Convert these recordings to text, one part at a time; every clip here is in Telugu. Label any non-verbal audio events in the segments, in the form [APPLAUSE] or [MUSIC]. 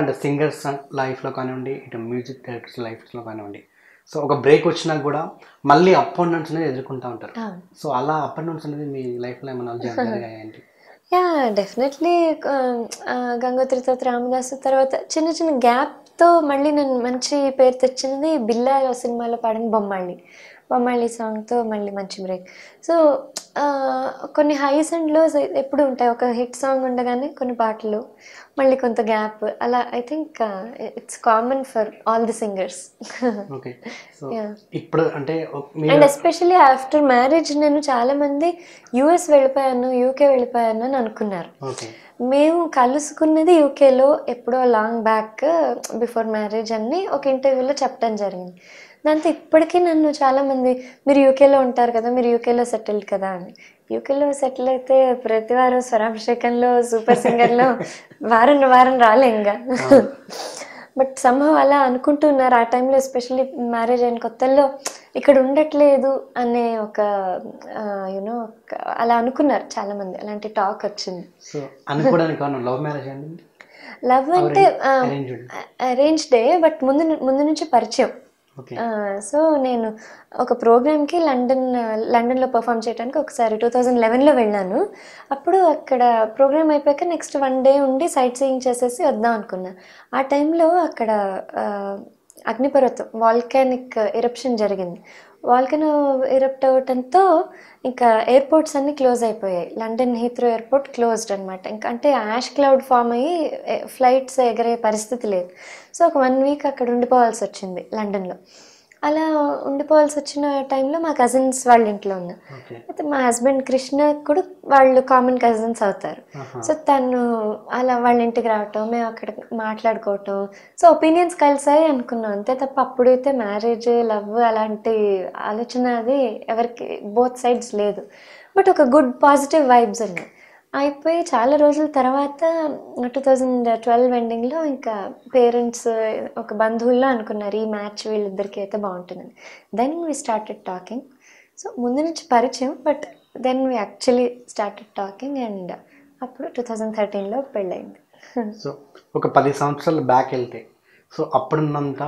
అంటే సింగర్స్ లైఫ్లో కానివ్వండి ఇటు మ్యూజిక్ డైరెక్టర్స్ లైఫ్లో కానివ్వండి. సో ఒక బ్రేక్ వచ్చినా కూడా మళ్ళీ అప్ అండ్ డౌన్స్ అనేది ఎదుర్కొంటూ ఉంటారు. సో అలా అప్ అండ్ డౌన్స్ అనేది మీ లైఫ్లో ఏమైనా [LAUGHS] జరిగాయండి యా డెఫినెట్లీ గంగోత్రితో రామదాసు తర్వాత చిన్న చిన్న గ్యాప్తో మళ్ళీ నేను మంచి పేరు తెచ్చినది బిల్లా సినిమాలో పాడిన బొమ్మాళి బొమ్మాళి సాంగ్తో మళ్ళీ మంచి బ్రేక్ సో కొన్ని హైస్ అండ్ లోస్ ఎప్పుడు ఉంటాయి? ఒక హిట్ సాంగ్ ఉండగానే కొన్ని పాటలు మళ్ళీ కొంత గ్యాప్ అలా I think it's common for all the singers. ఇప్పుడు అంటే అండ్ మీరు ఎస్పెషల్లీ ఆఫ్టర్ మ్యారేజ్ నేను చాలా మంది యూఎస్ వెళ్ళిపోయాను యూకే వెళ్ళిపోయాను అని అనుకున్నారు. మేము కలుసుకున్నది యూకేలో ఎప్పుడో లాంగ్ బ్యాక్ బిఫోర్ మ్యారేజ్ అని ఒక ఇంటర్వ్యూలో చెప్పడం జరిగింది. దాంతో ఇప్పటికీ నన్ను చాలామంది మీరు యూకేలో ఉంటారు కదా మీరు యూకేలో సెటిల్ కదా అని. యూకేలో సెటిల్ అయితే ప్రతి వారం స్వరాభిషేకంలో సూపర్ సింగర్లో [LAUGHS] వారం వారం రాలే ఇంకా బట్ సంభవ్ అలా అనుకుంటున్నారు ఆ టైంలో ఎస్పెషల్లీ మ్యారేజ్ అయిన కొత్తల్లో ఇక్కడ ఉండట్లేదు అనే ఒక యూనో అలా అనుకున్నారు చాలామంది. అలాంటి టాక్ వచ్చింది. లవ్ మ్యారేజ్ లవ్ అంటే అరేంజ్డ్ బట్ ముందు ముందు నుంచి పరిచయం. సో నేను ఒక ప్రోగ్రామ్కి లండన్ లండన్లో పర్ఫామ్ చేయడానికి ఒకసారి టూ థౌజండ్ లెవెన్లో వెళ్ళాను. అప్పుడు అక్కడ ప్రోగ్రామ్ అయిపోయాక నెక్స్ట్ వన్ డే ఉండి సైట్ సీయింగ్ చేసేసి వద్దాం అనుకున్నా. ఆ టైంలో అక్కడ అగ్నిపర్వతం వాల్కానిక్ uh, ఎరప్షన్ జరిగింది. వాల్కనో ఎరప్ట్ అవ్వటంతో ఇంకా ఎయిర్పోర్ట్స్ అన్నీ క్లోజ్ అయిపోయాయి. లండన్ హీత్రో ఎయిర్పోర్ట్ క్లోజ్డ్ అనమాట ఇంకా అంటే యాష్ క్లౌడ్ ఫామ్ అయ్యి eh, ఫ్లైట్స్ ఎగరే పరిస్థితి లేదు. సో ఒక వన్ వీక్ అక్కడ ఉండిపోవాల్సి వచ్చింది లండన్లో అలా ఉండిపోవాల్సి వచ్చిన టైంలో మా కజిన్స్ వాళ్ళ ఇంట్లో ఉన్నా అయితే మా హస్బెండ్ కృష్ణ కూడా వాళ్ళు కామన్ కజిన్స్ అవుతారు. సో తను అలా వాళ్ళ ఇంటికి రావటం మేము అక్కడ మాట్లాడుకోవటం. సో ఒపీనియన్స్ కలిసాయి అనుకున్నాం. అంతే తప్ప అప్పుడైతే మ్యారేజ్ లవ్ అలాంటి ఆలోచన అది ఎవరికి బోత్ సైడ్స్ లేదు. బట్ ఒక గుడ్ పాజిటివ్ వైబ్స్ ఉన్నాయి. అయిపోయి చాలా రోజుల తర్వాత టూ థౌజండ్ ట్వెల్వ్ ఎండింగ్లో ఇంకా పేరెంట్స్ ఒక బంధువుల్లో అనుకున్నారు ఈ మ్యాచ్ వీళ్ళిద్దరికి అయితే బాగుంటుందని. Then we started talking so ముందు నుంచి పరిచయం but then we actually started talking and అప్పుడు టూ థౌజండ్ థర్టీన్లో పెళ్ళయింది. సో ఒక పది సంవత్సరాలు బ్యాక్ వెళ్తే సో అప్పుడున్నంత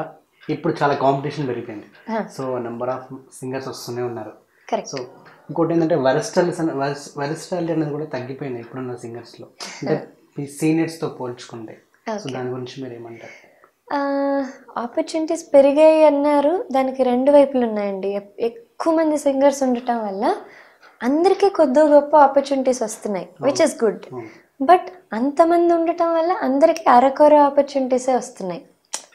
ఇప్పుడు చాలా కాంపిటీషన్ పెరిగిపోయింది. సో నెంబర్ ఆఫ్ సింగర్స్ వస్తూనే ఉన్నారు. కరెక్ట్ సో ఇంకోటి ఏంటంటే వెరస్టల్స్ వెరస్టాలిటీ అనేది కూడా తగ్గిపోయింది ఇప్పుడున్న సింగర్స్లో అంటే ఈ సీనియర్స్తో పోల్చుకుంటే. సో దాని గురించి మీరు ఏమంటారు ఆపర్చునిటీస్ పెరిగాయి అన్నారు. దానికి రెండు వైపులు ఉన్నాయండి. ఎక్- ఎక్కువ మంది సింగర్స్ ఉండటం వల్ల అందరికీ కొద్దో గొప్ప ఆపర్చునిటీస్ వస్తున్నాయి విచ్ ఇస్ గుడ్ బట్ అంతమంది ఉండటం వల్ల అందరికీ అరకొర ఆపర్చునిటీసే వస్తున్నాయి.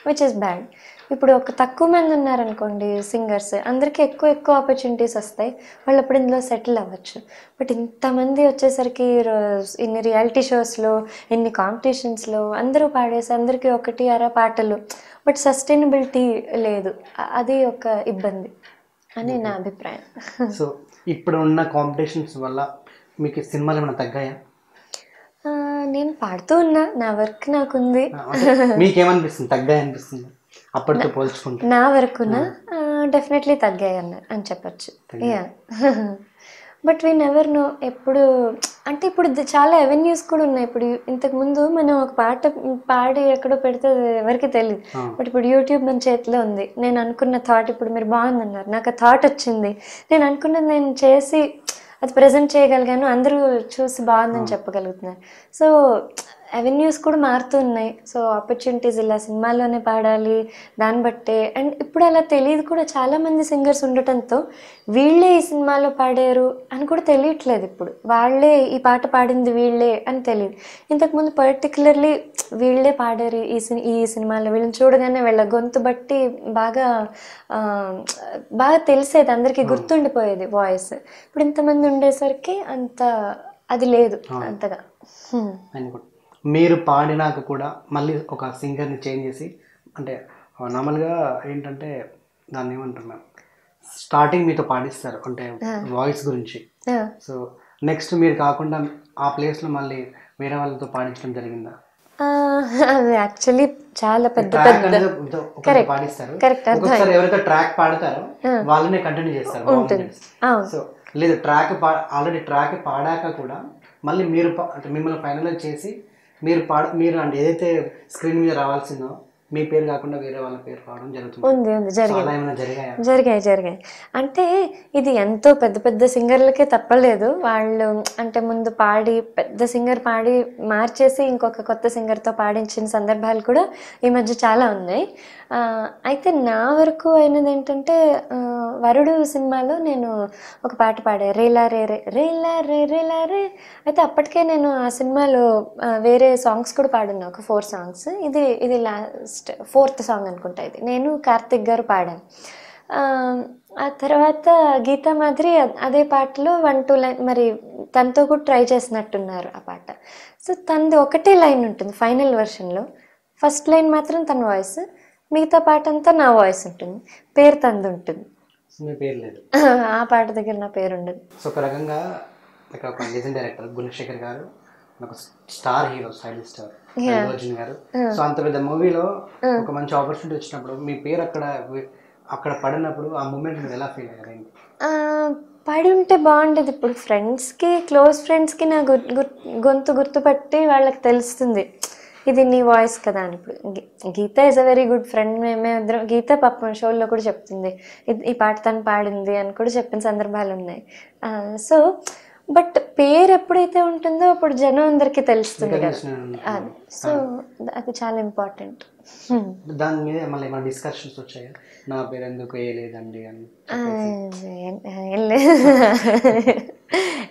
విచ్ ఇస్ బ్యాడ్ ఇప్పుడు ఒక తక్కువ మంది ఉన్నారనుకోండి సింగర్స్ అందరికీ ఎక్కువ ఎక్కువ ఆపర్చునిటీస్ వస్తాయి. వాళ్ళు అప్పుడు ఇందులో సెటిల్ అవ్వచ్చు. బట్ ఇంతమంది వచ్చేసరికి ఇన్ని రియాలిటీ షోస్లో ఇన్ని కాంపిటీషన్స్లో అందరూ పాడేసి అందరికీ ఒకటి అర పాటలు. బట్ సస్టైనబిలిటీ లేదు. అది ఒక ఇబ్బంది అని నా అభిప్రాయం. సో ఇప్పుడు ఉన్న కాంపిటీషన్స్ వల్ల మీకు సినిమాలు ఏమైనా తగ్గాయా? నేను పాడుతూ ఉన్నా నా వర్క్ నాకుంది. మీకేమనిపిస్తుంది? తగ్గాయి అనిపిస్తుంది అప్పటితో పోల్చుకుంటే. నా వరకున? డెఫినెట్లీ తగ్గాయి అన్న అని చెప్పచ్చు. Yeah but we never know ఎప్పుడు అంటే ఇప్పుడు చాలా అవెన్యూస్ కూడా ఉన్నాయి. ఇప్పుడు ఇంతకు ముందు మనం ఒక పాట పాడి ఎక్కడో పెడితే ఎవరికి తెలియదు. బట్ ఇప్పుడు యూట్యూబ్ మన చేతిలో ఉంది. నేను అనుకున్న థాట్ ఇప్పుడు మీరు బాగుందన్నారు. నాకు ఆ థాట్ వచ్చింది. నేను అనుకున్నది నేను చేసి అది ప్రజెంట్ చేయగలిగాను. అందరూ చూసి బాగుందని చెప్పగలుగుతున్నారు. సో అవెన్యూస్ కూడా మారుతూ ఉన్నాయి. సో ఆపర్చునిటీస్ ఇలా సినిమాల్లోనే పాడాలి దాన్ని బట్టే. అండ్ ఇప్పుడు అలా తెలియదు కూడా చాలా మంది సింగర్స్ ఉండటంతో వీళ్ళే ఈ సినిమాలో పాడారు అని కూడా తెలియట్లేదు ఇప్పుడు. వాళ్ళే ఈ పాట పాడింది వీళ్ళే అని తెలియదు. ఇంతకుముందు పర్టికులర్లీ వీళ్ళే పాడారు ఈ సి ఈ సినిమాలో. వీళ్ళని చూడగానే వీళ్ళ గొంతు బట్టి బాగా బాగా తెలిసేది అందరికీ గుర్తుండిపోయేది వాయిస్ ఇప్పుడు ఇంతమంది ఉండేసరికి అంత అది లేదు అంతగా. మీరు పాడినాక కూడా మళ్ళీ ఒక సింగర్ని చేంజ్ చేసి అంటే నార్మల్గా ఏంటంటే దాన్ని ఏమంటారు మ్యామ్? స్టార్టింగ్ మీతో పాడిస్తారు అంటే వాయిస్ గురించి. సో నెక్స్ట్ మీరు కాకుండా ఆ ప్లేస్లో మళ్ళీ వేరే వాళ్ళతో పాడించడం జరిగిందా? యాక్చువల్లీ చాలా పెద్ద పెద్ద ఒకరితో పాడిస్తారు. ఎవరైతే ట్రాక్ పాడతారో వాళ్ళనే కంటిన్యూ చేస్తారు అవును. సో లేదు ట్రాక్ ఆల్రెడీ ట్రాక్ పాడాక కూడా మళ్ళీ మీరు మిమ్మల్ని ఫైనలైజ్ చేసి మీరు పాడ మీరు అంటే ఏదైతే స్క్రీన్ మీద రావాల్సిందో మీ పేరు కాకుండా వేరే వాళ్ళ పేరు రావడం జరుగుతుంది. ఉంది ఉంది జరిగాయా? జరిగాయి జరిగాయి. అంటే ఇది ఎంతో పెద్ద పెద్ద సింగర్లకే తప్పలేదు. వాళ్ళు అంటే ముందు పాడి పెద్ద సింగర్ పాడి మార్చేసి ఇంకొక కొత్త సింగర్తో పాడించిన సందర్భాలు కూడా ఈ మధ్య చాలా ఉన్నాయి. అయితే నా వరకు అయినది ఏంటంటే వరుడు సినిమాలో నేను ఒక పాట పాడా. రేలా రే రే రేలా రే రేలా రే. అయితే అప్పటికే నేను ఆ సినిమాలో వేరే సాంగ్స్ కూడా పాడున్నా ఒక ఫోర్ సాంగ్స్. ఇది ఇది లాస్ట్ ఫోర్త్ సాంగ్ అనుకుంటా ఇది. నేను కార్తిక్ గారు పాడాను. ఆ, తర్వాత గీతా మాదిరి అదే పాటలో వన్ టూ లైన్ మరి తనతో కూడా ట్రై చేసినట్టున్నారు ఆ పాట. సో తనది ఒకటే లైన్ ఉంటుంది ఫైనల్ వెర్షన్లో. ఫస్ట్ లైన్ మాత్రం తన వాయిస్. మిగతా పాట అంతా నా వాయిస్ ఉంటుంది పేరు తంది ఉంటుంది. మీ పేరు లేదు. ఆ పాట దగ్గర నా పేరు ఉండదు. సో ఒక రకంగా ఇక్కడ ఒక లెజెండ్ డైరెక్టర్ గుణశేఖర్ గారు ఒక star hero stylish star Arjun గారు. సో అంత పెద్ద మూవీలో ఒక మంచి ఆపర్చునిటీ వచ్చినప్పుడు మీ పేరు అక్కడ అక్కడ పడినప్పుడు ఆ మూమెంట్ మీరు ఎలా ఫీల్ అయ్యారు? పడి ఉంటే బాగుండేది. ఇప్పుడు ఫ్రెండ్స్కి క్లోజ్ ఫ్రెండ్స్కి నా గొంతు గుర్తుపట్టి వాళ్ళకి తెలుస్తుంది. ఇది నీ వాయిస్ కదా అని. ఇప్పుడు Geetha is a very good friend మేమే ఇద్దరం గీత పాపం షోల్లో కూడా చెప్తుంది. ఈ పాట తను పాడింది అని కూడా చెప్పిన సందర్భాలు ఉన్నాయి. సో బట్ పేరు ఎప్పుడైతే ఉంటుందో అప్పుడు జనం అందరికీ తెలుస్తుంది కదా. అది. సో అది చాలా ఇంపార్టెంట్. దాని మీద మళ్ళీ ఏమైనా డిస్కషన్స్ వచ్చాయా? నా పేరు ఎందుకు వేయలేదండి అని ఏం లేదు.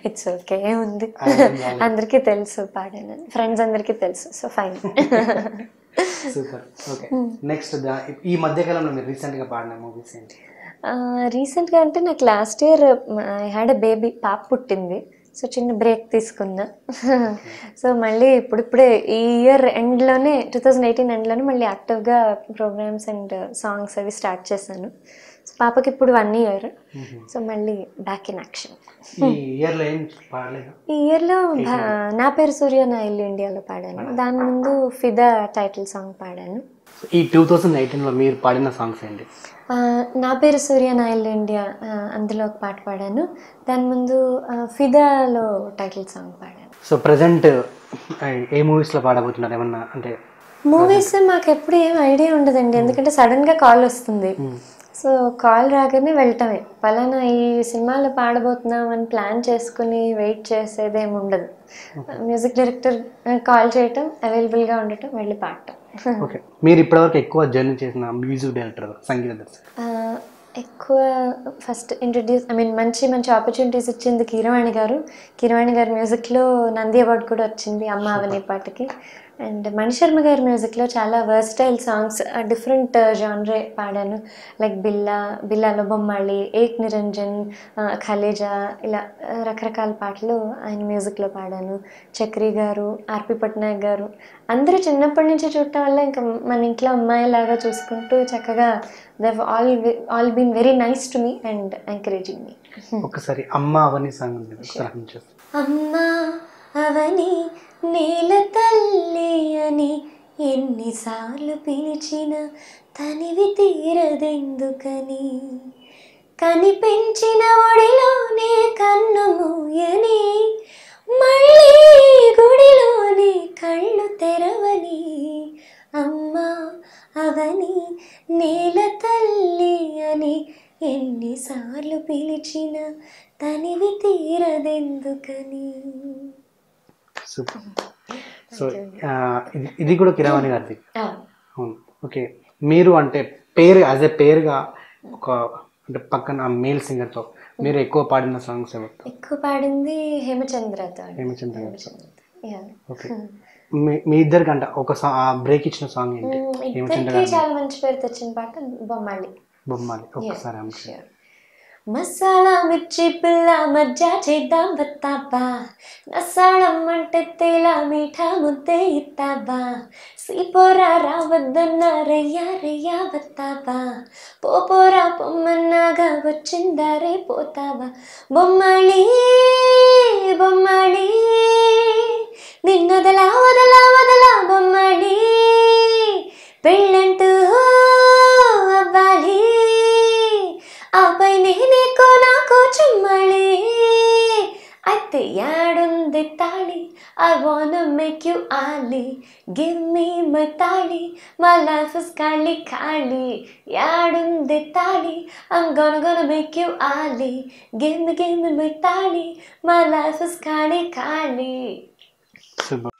ఇట్స్ ఓకే ఏముంది అందరికీ తెలుసు పాడాను? ఫ్రెండ్స్ అందరికీ తెలుసు. So fine super okay next ఈ మధ్య కాలంలో మీరు రీసెంట్గా పాడిన మూవీస్ ఏంటి? రీసెంట్గా అంటే నాకు last year I had a baby పాప పుట్టింది. సో చిన్న బ్రేక్ తీసుకున్నా. [LAUGHS] సో మళ్ళీ ఇప్పుడిప్పుడే ఈ ఇయర్ ఎండ్లోనే టూ థౌజండ్ ఎయిటీన్ ఎండ్లోనే మళ్ళీ యాక్టివ్గా ప్రోగ్రామ్స్ అండ్ సాంగ్స్ అవి స్టార్ట్ చేశాను. సో పాపకి ఇప్పుడు వన్ ఇయర్ సో మళ్ళీ బ్యాక్ ఇన్ యాక్షన్ ఈ ఇయర్లో నా పేరు సూర్య నా ఇల్లు ఇండియాలో పాడాను. దాని ముందు ఫిదా టైటిల్ సాంగ్ పాడాను. ఈ టూ థౌజండ్ ఎయిటీన్లో మీరు పాడిన సాంగ్స్ ఏంటి? నా పేరు సూర్య నా ఇల్లు ఇండియా అందులో ఒక పాట పాడాను. దాని ముందు ఫిదాలో టైటిల్ సాంగ్ పాడాను. సో ప్రజెంట్ ఏ మూవీస్లో పాడబోతున్నారు? ఏమన్నా అంటే మూవీస్ మాకు ఎప్పుడు ఏం ఐడియా ఉండదండి. ఎందుకంటే సడన్గా కాల్ వస్తుంది. సో కాల్ రాగానే వెళ్ళటమే పలానా ఈ సినిమాలో పాడబోతున్నాం అని ప్లాన్ చేసుకుని వెయిట్ చేసేది ఏమి ఉండదు మ్యూజిక్ డైరెక్టర్ కాల్ చేయటం అవైలబుల్గా ఉండటం వెళ్ళి పాడటం. [LAUGHS] ఓకే మీరు ఇప్పటివరకు ఎక్కువ జర్నీ చేసిన మ్యూజిక్ డైరెక్టర్ సంగీత దర్శకుడు ఆ, ఎక్కువ ఫస్ట్ ఇంట్రడ్యూస్ ఐ మీన్ మంచి మంచి ఆపర్చునిటీస్ ఇచ్చింది కీరవాణి గారు. కీరవాణి గారి మ్యూజిక్లో నంది అవార్డు కూడా వచ్చింది అమ్మ అవని పాటకి. అండ్ మణిశర్మ గారి మ్యూజిక్లో చాలా వర్స్టైల్ సాంగ్స్ డిఫరెంట్ జాన్రే పాడాను. లైక్ బిల్లా బిల్లాలో బొమ్మాళి ఏక్ నిరంజన్ ఖలేజా ఇలా రకరకాల పాటలు ఆయన మ్యూజిక్లో పాడాను. చక్రి గారు ఆర్పి పట్నాయక్ గారు. అందరూ చిన్నప్పటి నుంచి చూడటం వల్ల ఇంకా మన ఇంట్లో అమ్మాయిలాగా చూసుకుంటూ చక్కగా they've all all been very nice to me and encouraging me ఒకసారి అమ్మ అవని సాంగ్. అమ్మా అవని నేల తల్లి అని ఎన్నిసార్లు పిలిచిన తనివి తీరదెందుకని? కనిపించిన ఒడిలోనే కన్ను మూయని మళ్ళీ గుడిలోనే కళ్ళు తెరవని. అమ్మా అవని నేల తల్లి అని ఎన్నిసార్లు పిలిచిన తనివి తీరదెందుకని? సూపర్. [LAUGHS] సో ఇది కూడా కిరవాణి గారిది. అవును. ఓకే. మీరు అంటే పేరు యాజ్ ఎ పేరుగా ఒక అంటే పక్కన మేల్ సింగర్తో మీరు ఎక్కువ పాడిన సాంగ్స్ ఎవరు ఎక్కువ పాడింది హేమచంద్రతో హేమచంద్ర. ఓకే. మీ ఇద్దరికి అంటే ఒక బ్రేక్ ఇచ్చిన సాంగ్ ఏంటి? చాలా మంచి పేరు తెచ్చిన పాట బొమ్మాలి ఆమె Sure. మసాలా మిర్చి పిల్ల మజ్జా చేద్దాం బత్తాబా నసాళం అంటే తేలా మీఠా ముద్దే ఇత్తాబా సీపోరా రావద్దన్న రయ్యా రయ్యా బత్తాబా పోపోరా పొమ్మన్నాగా వచ్చిందారే పోతావా. బొమ్మళీ వాంట్ మేక్ యూ ఆలి గివ్ మీ మై తాళి మై లైఫ్ ఇస్ ఖాళీ ఖాళీ యాడుంది తాళి I'm gonna gonna make you Ali give me give me my తాళి మై లైఫ్ ఇస్ ఖాళీ ఖాళీ సూపర్